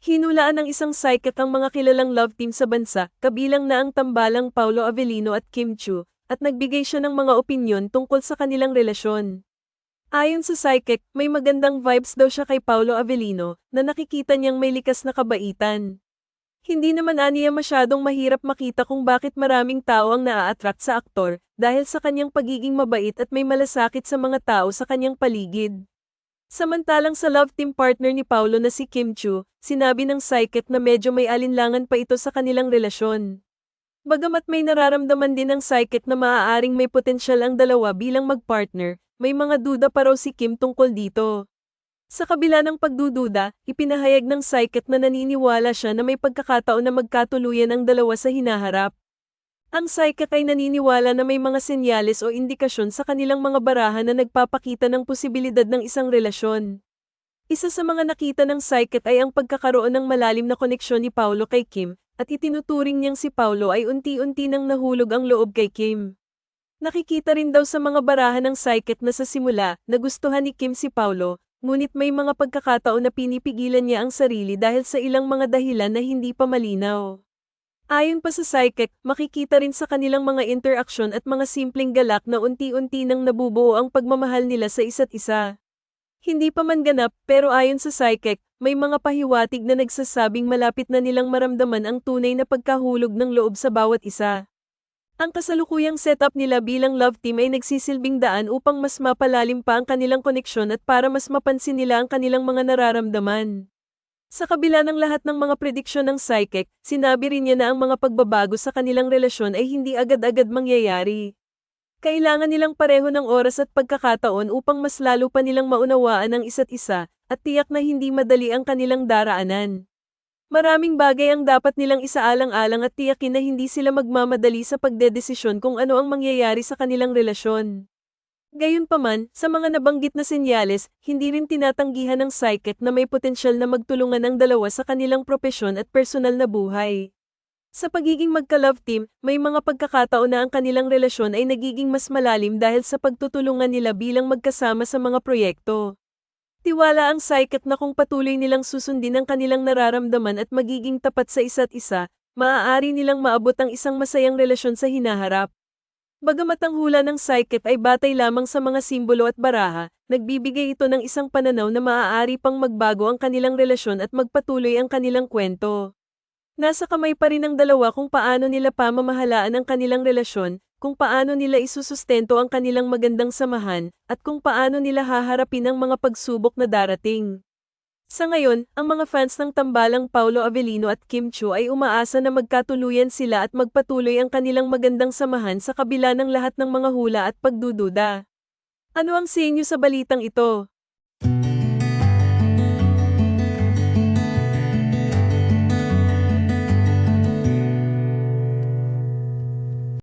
Hiniwalaan ng isang psychic ang mga kilalang love team sa bansa, kabilang na ang tambalang Paulo Avellino at Kim Chu, at nagbigay siya ng mga opinyon tungkol sa kanilang relasyon. Ayon sa psychic, may magandang vibes daw siya kay Paulo Avellino, na nakikita niyang may likas na kabaitan. Hindi naman aniya masyadong mahirap makita kung bakit maraming tao ang naa-attract sa aktor, dahil sa kanyang pagiging mabait at may malasakit sa mga tao sa kanyang paligid. Samantalang sa love team partner ni Paulo na si Kim Chu, sinabi ng psychic na medyo may alinlangan pa ito sa kanilang relasyon. Bagamat may nararamdaman din ng psychic na maaaring may potensyal ang dalawa bilang magpartner, may mga duda pa raw si Kim tungkol dito. Sa kabila ng pagdududa, ipinahayag ng psychic na naniniwala siya na may pagkakataon na magkatuluyan ang dalawa sa hinaharap. Ang psychic ay naniniwala na may mga senyales o indikasyon sa kanilang mga barahan na nagpapakita ng posibilidad ng isang relasyon. Isa sa mga nakita ng psychic ay ang pagkakaroon ng malalim na koneksyon ni Paulo kay Kim, at itinuturing niyang si Paulo ay unti-unti nang nahulog ang loob kay Kim. Nakikita rin daw sa mga barahan ng psychic na sa simula, nagustuhan ni Kim si Paulo, ngunit may mga pagkakataon na pinipigilan niya ang sarili dahil sa ilang mga dahilan na hindi pa malinaw. Ayon pa sa psychic, makikita rin sa kanilang mga interaksyon at mga simpleng galak na unti-unti nang nabubuo ang pagmamahal nila sa isa't isa. Hindi pa man ganap, pero ayon sa psychic, may mga pahiwatig na nagsasabing malapit na nilang maramdaman ang tunay na pagkahulog ng loob sa bawat isa. Ang kasalukuyang setup nila bilang love team ay nagsisilbing daan upang mas mapalalim pa ang kanilang koneksyon at para mas mapansin nila ang kanilang mga nararamdaman. Sa kabila ng lahat ng mga prediksyon ng psychic, sinabi rin niya na ang mga pagbabago sa kanilang relasyon ay hindi agad-agad mangyayari. Kailangan nilang pareho ng oras at pagkakataon upang mas lalo pa nilang maunawaan ang isa't isa, at tiyak na hindi madali ang kanilang daraanan. Maraming bagay ang dapat nilang isaalang-alang at tiyakin na hindi sila magmamadali sa pagdedesisyon kung ano ang mangyayari sa kanilang relasyon. Gayunpaman, sa mga nabanggit na senyales, hindi rin tinatanggihan ng psychic na may potensyal na magtulungan ang dalawa sa kanilang propesyon at personal na buhay. Sa pagiging magka-love team, may mga pagkakataon na ang kanilang relasyon ay nagiging mas malalim dahil sa pagtutulungan nila bilang magkasama sa mga proyekto. Tiwala ang psychic na kung patuloy nilang susundin ang kanilang nararamdaman at magiging tapat sa isa't isa, maaari nilang maabot ang isang masayang relasyon sa hinaharap. Bagamat ang hula ng psychic ay batay lamang sa mga simbolo at baraha, nagbibigay ito ng isang pananaw na maaari pang magbago ang kanilang relasyon at magpatuloy ang kanilang kwento. Nasa kamay pa rin ng dalawa kung paano nila pamamahalaan ang kanilang relasyon, kung paano nila isusustento ang kanilang magandang samahan, at kung paano nila haharapin ang mga pagsubok na darating. Sa ngayon, ang mga fans ng tambalang Paulo Avellino at Kim Chu ay umaasa na magkatuluyan sila at magpatuloy ang kanilang magandang samahan sa kabila ng lahat ng mga hula at pagdududa. Ano ang sa inyo sa balitang ito?